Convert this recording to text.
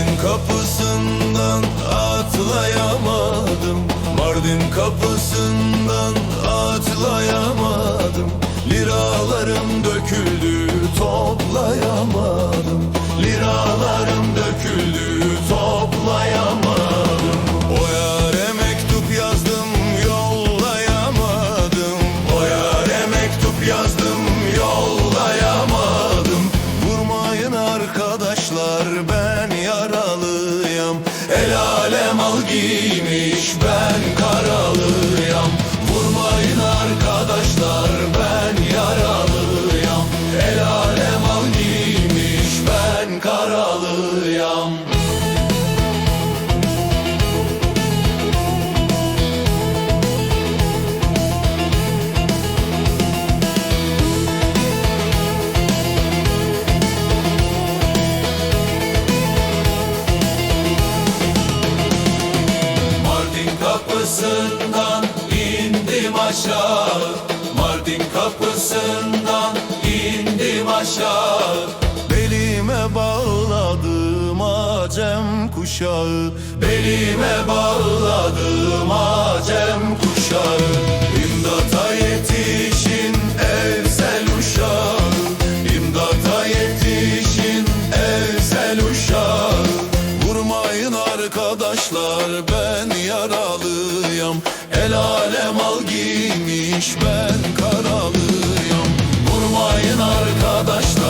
Mardin kapısından atlayamadım. Mardin kapısından atlayamadım. Liralarım döküldü toplayamadım. Liralarım döküldü toplayamadım. O yare mektup yazdım yollayamadım. O yare mektup yazdım yollayamadım. Vurmayın arkadaşlar ben giymiş ben karalıyım Vurmayın arkadaşlar ben yaralıyım El alem al giymiş ben karalıyım kapısından indim aşağı. Mardin kapısından indim aşağı. Belime bağladım acem kuşağı. Belime bağladım acem kuşağı arkadaşlar ben yaralıyım El alem al giymiş ben karalıyım Vurmayın arkadaşlar